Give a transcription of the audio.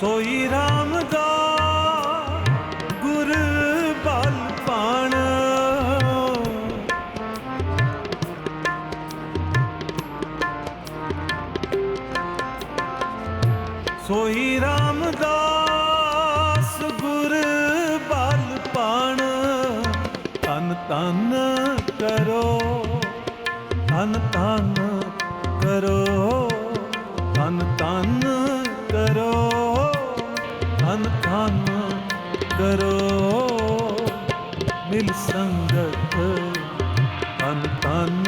ਸੋਈ RAM ਦਾ ਗੁਰ ਬਲ ਪਾਣ। ਸੋਈ ਰਾਮਦਾਸ ਗੁਰ ਬਲ ਪਾਣ। ਤਨ ਤਨ ਕਰੋ ਤਨ ਤਨ ਕਰੋ ਤਨ ਤਨ ਧਨ ਧਨ ਕਰੋ। ਮਿਲ ਸੰਗਤ ਧਨ ਧਨ